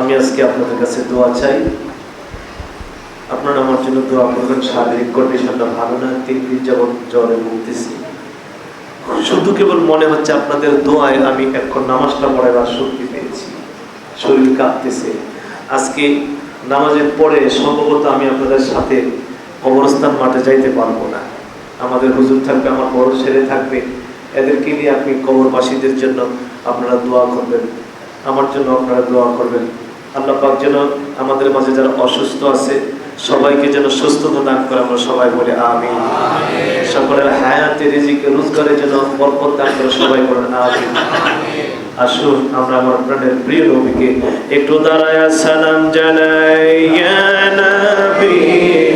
আমি আজকে আপনাদের কাছে দোয়া চাই। আপনারা আমার জন্য দোয়া করবেন, শারীরিক কন্ডিশনটা ভালো না, তিন দিন যেমন জ্বরে ভুগতেছি। শুধু কেবল মনে হচ্ছে আপনাদের দোয়ায় আমি এখন নামাজটা পড়াবার শক্তি পেয়েছি। শরীর কাঁপতেছে। আজকে নামাজের পরে সম্ভবত আমি আপনাদের সাথে কবরস্থান মাঠে যাইতে পারব না। আমাদের হুজুর থাকবে, আমার বড় ছেলে থাকবে। এদেরকে নিয়ে আপনি কবরবাসীদের জন্য আপনারা দোয়া করবেন। আমার জন্য আপনারা দোয়া করবেন। আল্লাহ পাক যেন আমাদের মাঝে যারা অসুস্থ আছে সবাইকে যেন সুস্থতা দান করে আমরা সবাই বলে আমি সকলের হায়াতে রিজিকে রোজগারে যেন বরকত দান করে সবাই বলে আমি আসুন আমরা আমার প্রাণের প্রিয় নবীকে একটু দাঁড়ায় সালাম জানাই ইয়া নবী।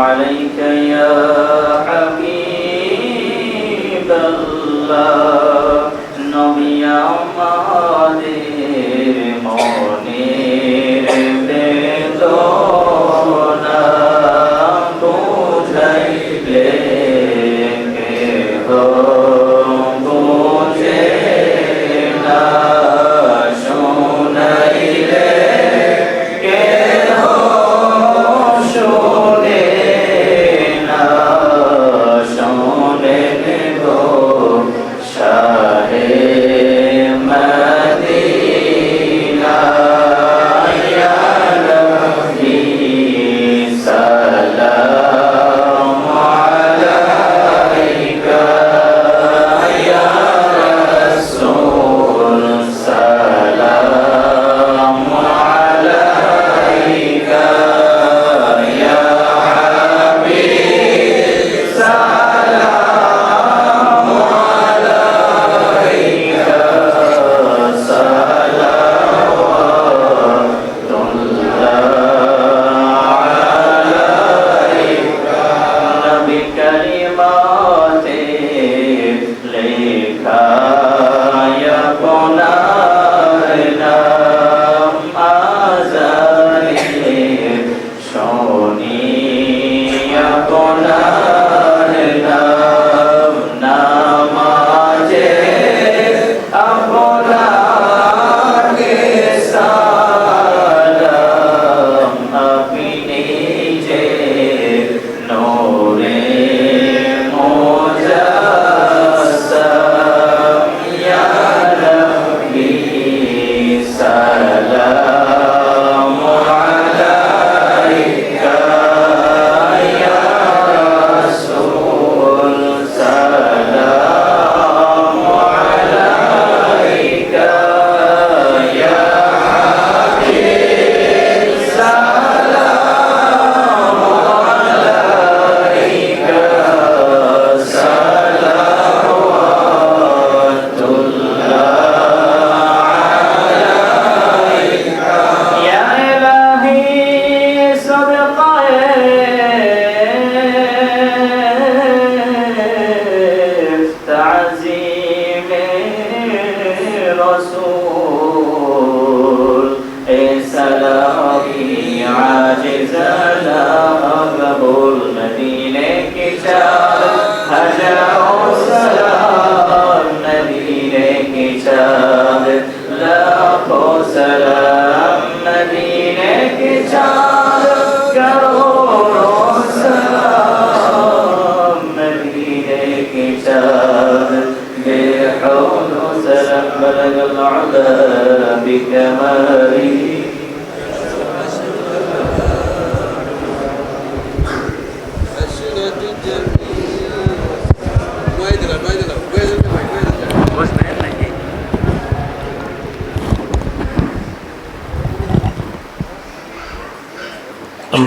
وسلم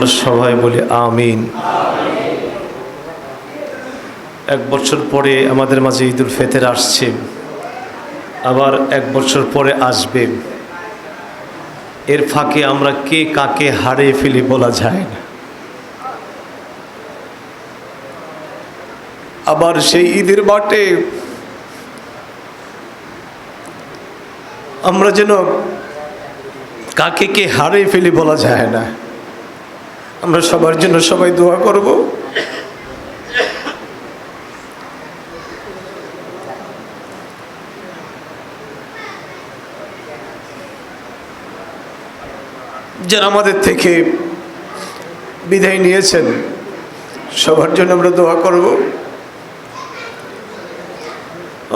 আমরা সবাই বলি আমিন। এক বছর পরে আমাদের মাঝে ঈদুল ফেতের আসছে, আবার এক বছর পরে আসবে। এর ফাঁকে আমরা কে কাকে হারিয়ে ফেলি বলা যায় না। আবার সেই ঈদের বাটে আমরা যেন কাকে কে হারিয়ে ফেলি বলা যায় না। আমরা সবার জন্য সবাই দোয়া করব। যারা আমাদের থেকে বিদায় নিয়েছেন, সবার জন্য আমরা দোয়া করব।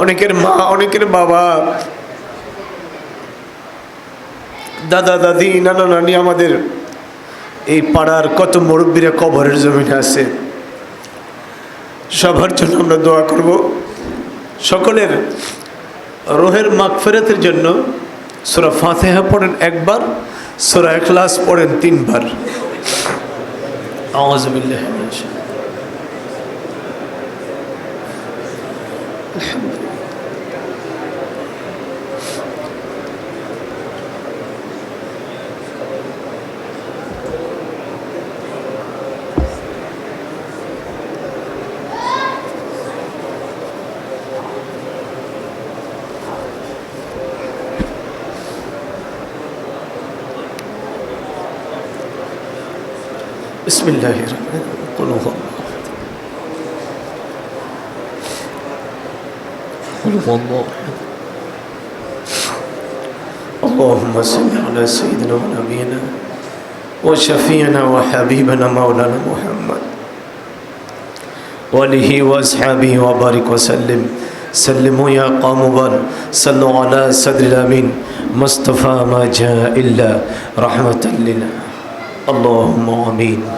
অনেকের মা, অনেকের বাবা, দাদা, দাদি, নানা, নানি আমাদের এই পাড়ার কত মুরব্বীরা কবরের জমিনে আছে? সবার জন্য আমরা দোয়া করব। সকলের রোহের মাগফেরাতের জন্য সোরা ফাতেহা পড়েন একবার, সোরা এখলাস পড়েন তিনবার। আওয়াজ বিল্লাহ মিনাশ بسم الله قل هو. الله. اللهم صل على سيدنا ونبينا وشفينا وحبيبنا مولانا محمد. وآله وأصحابه وبارك وسلم. سلموا يا قوم بل صلوا على صدر الأمين. مصطفى ما جاء إلا رحمة لنا. اللهم آمين.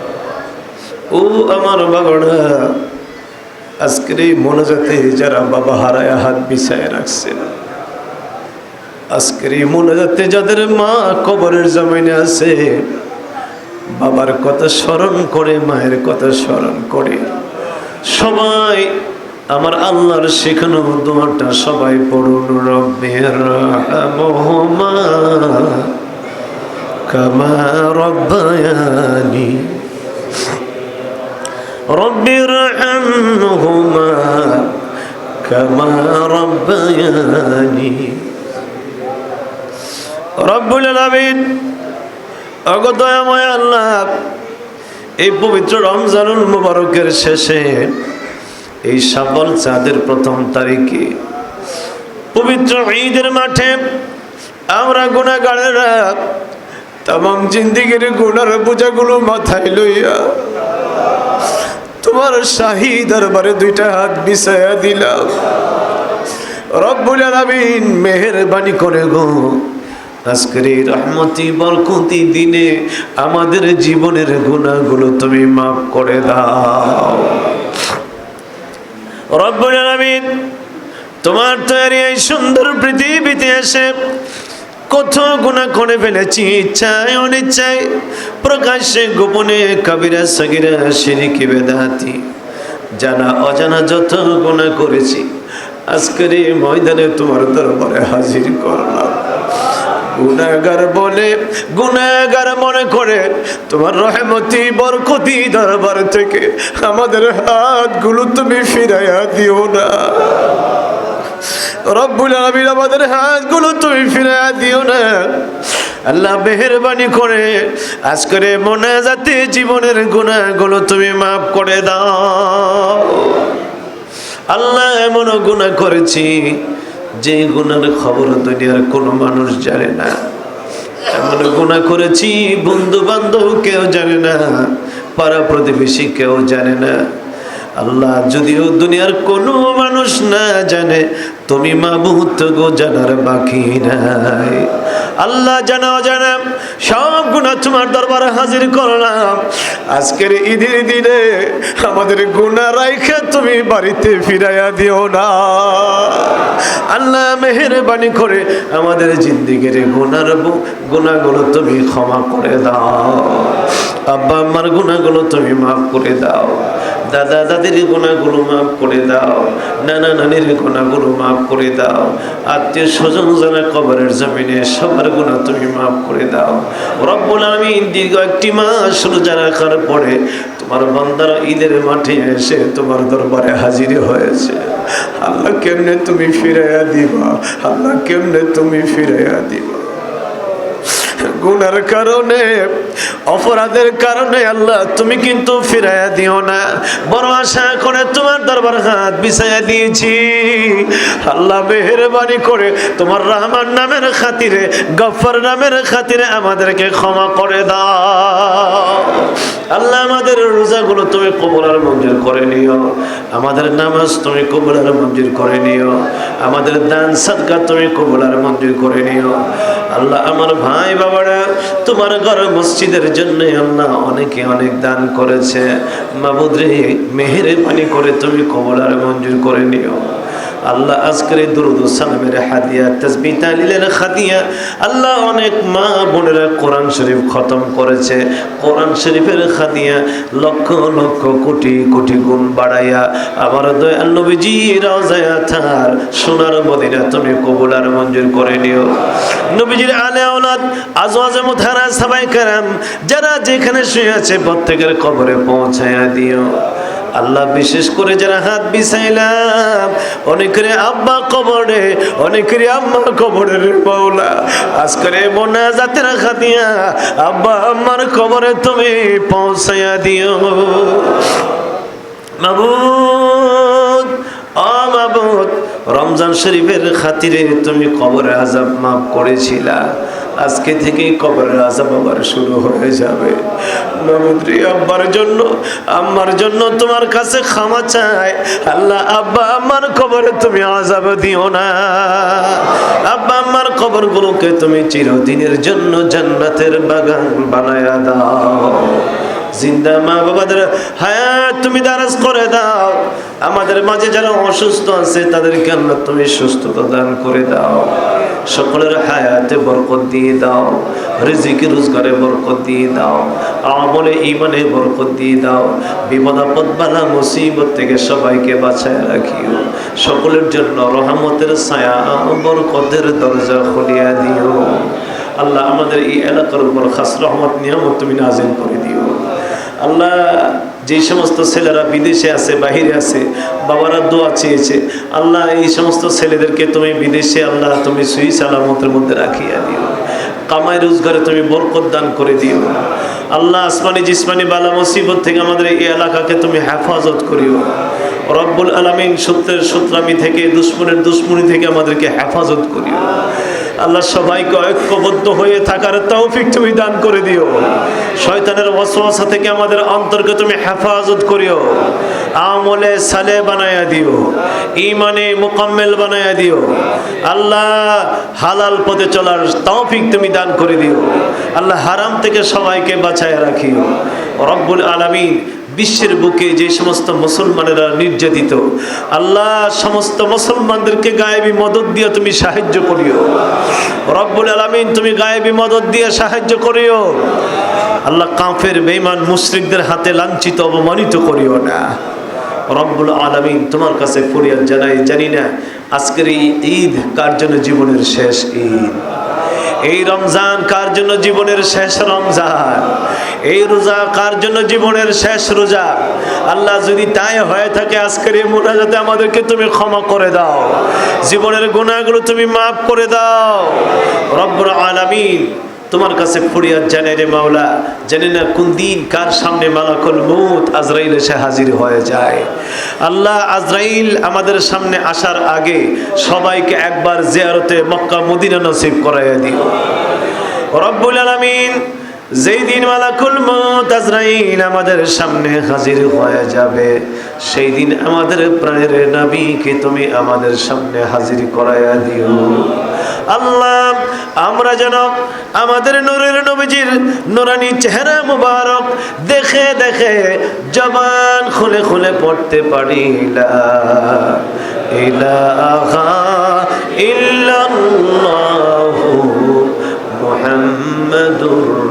ও আমার বাবারা, আজকের এই মনোজাতে যারা বাবা হারায় হাত বিছায় রাখছেন, আজকের এই মনোজাতে যাদের মা কবরের জমিনে আছে, বাবার কথা স্মরণ করে, মায়ের কথা স্মরণ করে, সবাই আমার আল্লাহর শেখানো দোয়াটা সবাই পড়ুন রব্বের রহমহুমা, কামা রব্বায়ানি। رب ارحمهما كما ربياني رب العالمين অগদয়াময় আল্লাহ এই পবিত্র রমজানুল মুবারকের শেষে এই সাবল চাঁদের প্রথম তারিখে পবিত্র ঈদের মাঠে আমরা গুণাগারেরা তাম জিন্দিগির গুণার বোঝাগুলো মাথায় লইয়া তোমার শাহী দরবারে দুইটা হাত বিছায়া দিলাম। রব্বুল আলামিন করে গো। আজকের রহমতি, বরকতি দিনে আমাদের জীবনের গুণাগুলো তুমি মাফ করে দাও। রব্বুল আলামিন, তোমার তৈরি এই সুন্দর পৃথিবীতে এসে কত গুণা করে ফেলেছি ইচ্ছায় অনিচ্ছায়। প্রকাশ্যে গোপনে কবিরা, সগিরা, সিরিকি বেদাতি জানা, অজানা যত গুণা করেছি, আজকের এই ময়দানে তোমার দরবারে হাজির করলাম। গুনাগার বলে গুনাগার মনে করে, তোমার রহমতি, বরকতি দরবার থেকে আমাদের হাতগুলো তুমি ফিরাইয়া দিও না। রব্বুল আলামিন আমাদের হাতগুলো তুমি ফিরে দিও না। আল্লাহ মেহরবানি করে আজকের মোনাজাতে জীবনের গুনাহগুলো তুমি মাফ করে দাও। আল্লাহ এমন গুণা করেছি যে গুনার খবর দুনিয়ার কোনো মানুষ জানে না। এমন গুণা করেছি বন্ধু বান্ধব কেউ জানে না, পাড়া প্রতিবেশী কেউ জানে না। আল্লাহ, যদিও দুনিয়ার কোনো মানুষ না জানে, তুমি মাবুত গো জানার বাকি নাই। আল্লাহ জানা সব গুণা তোমার দরবারে হাজির করলাম। আজকের ঈদের দিনে আমাদের গুণা রাইখে তুমি বাড়িতে ফিরাইয়া দিও না। আল্লাহ মেহরবানি করে আমাদের জিন্দিগির গুণার গুণাগুলো তুমি ক্ষমা করে দাও। আব্বা আম্মার গুণাগুলো তুমি মাফ করে দাও। দাদা দাদা দাদির গুণাগুলো মাফ করে দাও। নানা নানির গুণাগুলো মাফ করে দাও। আত্মীয় স্বজন জানা কবরের জমিনে, সবার গুণা তুমি মাফ করে দাও। রব্বুল আমি দীর্ঘ একটি মাস রোজা রাখার পরে তোমার বান্দারা ঈদের মাঠে এসে তোমার দরবারে হাজির হয়েছে। আল্লাহ কেমনে তুমি ফিরাইয়া দিবা? আল্লাহ কেমনে তুমি ফিরাইয়া দিবা? গুনার কারণে, অপরাধের কারণে আল্লাহ তুমি কিন্তু ফিরাইয়া দিও না। বড় আশা করে তোমার দরবার হাত বিছাইয়া দিয়েছি। আল্লাহ মেহরবানি করে তোমার রহমান নামের খাতিরে, গফর নামের খাতিরে আমাদেরকে ক্ষমা করে দাও। আল্লাহ আমাদের রোজাগুলো তুমি কবুলার মঞ্জুর করে নিও। আমাদের নামাজ তুমি কবুলার মঞ্জুর করে নিও। আমাদের দান সদকা তুমি কবুলার মঞ্জুর করে নিও। আল্লাহ আমার ভাই বাবারা তোমার ঘর মসজিদের জন্য আল্লাহ অনেকে অনেক দান করেছে। মাবুদ্রে মেহের পানি করে তুমি কবলার মঞ্জুর করে নিও। আল্লাহ আজকের এই দুরুদ হাদিয়া তসবি তালিলের খাদিয়া, আল্লাহ অনেক মা বোনেরা কোরআন শরীফ খতম করেছে। কোরআন শরীফের খাদিয়া লক্ষ লক্ষ কোটি কোটি গুণ বাড়াইয়া আমার দয়াল নবীজি রাজায়া থার সোনার মদিনা তুমি কবুলার মঞ্জুর করে নিও। নবীজির আলে আওলাদ আজওয়াজে মুতাহারা সবাই কারাম, যারা যেখানে শুয়ে আছে প্রত্যেকের কবরে পৌঁছায়া দিও। আল্লাহ বিশেষ করে যারা হাত বিছাইলাম, অনেকের আব্বা কবরে অনেকের আম্মা কবরে রে মৌলা আজকের মোনা জাতের খাতিয়া, আব্বা আম্মার কবরে তুমি পৌঁছাইয়া দিও। মাবুদ রমজান শরীফের খাতিরে তুমি কবরে আজাব মাফ করেছিলা। আজকে থেকে কবরের আজাব আবার শুরু হয়ে যাবে। আব্বার জন্য, আম্মার জন্য তোমার কাছে ক্ষমা চাই। আল্লাহ, আব্বা, আম্মার কবরে তুমি আজাব দিও না। আব্বা, আম্মার কবরগুলোকে তুমি চিরদিনের জন্য জান্নাতের বাগান বানায় দাও। জিন্দা মা বাবাদের হ্যাঁ তুমি দারাজ করে দাও। আমাদের মাঝে যারা অসুস্থ আছে, তাদেরকে আল্লাহ তুমি সুস্থতা দান করে দাও। সকলের হায়াতে বরকত দিয়ে দাও রিজিকে রোজগারে বরকত দিয়ে দাও, আমলে ইমানে বরকত দিয়ে দাও, বিপদ আপদ বালা মুসিবত থেকে সবাইকে বাঁচায় রাখিও। সকলের জন্য রহমতের ছায়া, বরকতের দরজা খুলিয়া দিও। আল্লাহ আমাদের এই এলাকার উপর খাস রহমত, নিয়ামত তুমি নাজিল করে দিও। আল্লাহ যে সমস্ত ছেলেরা বিদেশে আছে, বাহিরে আছে, বাবারা দোয়া চেয়েছে, আল্লাহ এই সমস্ত ছেলেদেরকে তুমি বিদেশে, আল্লাহ তুমি সুই সালামতের মধ্যে রাখিয়া দিও। কামাই রোজগারে তুমি বরকত দান করে দিও। আল্লাহ আসমানি জিসমানি বালা মুসিবত থেকে আমাদের এই এলাকাকে তুমি হেফাজত করিও। রব্বুল আলমিন সত্যের সূত্রামি থেকে, দুশ্মনের দুশ্মনী থেকে আমাদেরকে হেফাজত করিও। আল্লাহ সবাইকে ঐক্যবদ্ধ হয়ে থাকার তৌফিক তুমি দান করে দিও। শয়তানের ওয়াসওয়াসা থেকে আমাদের অন্তরকে তুমি হেফাজত করিও। আমলে সালে বানায়া দিও। ইমানে মুকাম্মেল বানায়া দিও। আল্লাহ হালাল পথে চলার তৌফিক তুমি দান করে দিও। আল্লাহ হারাম থেকে সবাইকে বাঁচায় রাখিও। রব্বুল আলামিন বিশ্বের বুকে যে সমস্ত মুসলমানেরা নির্যাতিত, আল্লাহ সমস্ত মুসলমানদেরকে গায়েবী মদত দিয়ে তুমি সাহায্য করিও। রব্বুল আলমিন তুমি গায়েবী মদত দিয়ে সাহায্য করিও। আল্লাহ কাফের বেইমান মুশরিকদের হাতে লাঞ্ছিত অবমানিত করিও না। রব্বুল আলমিন তোমার কাছে ফরিয়াদ জানাই, জানি না আজকের এই ঈদ কার জন্য জীবনের শেষ ঈদ? এই রমজান কার জন্য জীবনের শেষ রমজান? এই রোজা কার জন্য জীবনের শেষ রোজা? আল্লাহ যদি তাই হয়ে থাকে, আজকের এই মোনাজাতে আমাদেরকে তুমি ক্ষমা করে দাও। জীবনের গুণাগুলো তুমি মাফ করে দাও। রব্বুর আলামিন তোমার কাছে ফরিয়াদ জানে রে মাওলা। জানে না কোন দিন কার সামনে মালাকুল মৌত আজরাইল এসে হাজির হয়ে যায়। আল্লাহ আজরাইল আমাদের সামনে আসার আগে সবাইকে একবার জিয়ারতে মক্কা মদিনা নসিব করাইয়া দিও। রব্বুল আলামিন যেই দিন মালাকুল মউত আজরাইল আমাদের সামনে হাজির হয়ে যাবে সেই দিন আমাদের প্রাণের নবীকে তুমি আমাদের সামনে হাজির করাইয়া দিও। আল্লাহ, আমরা যেন আমাদের নূরের নবীজির নুরানি চেহারা মুবারক দেখে দেখে জবান খুলে খুলে পড়তে পারি। ইলাহা ইল্লাল্লাহু মুহাম্মাদুর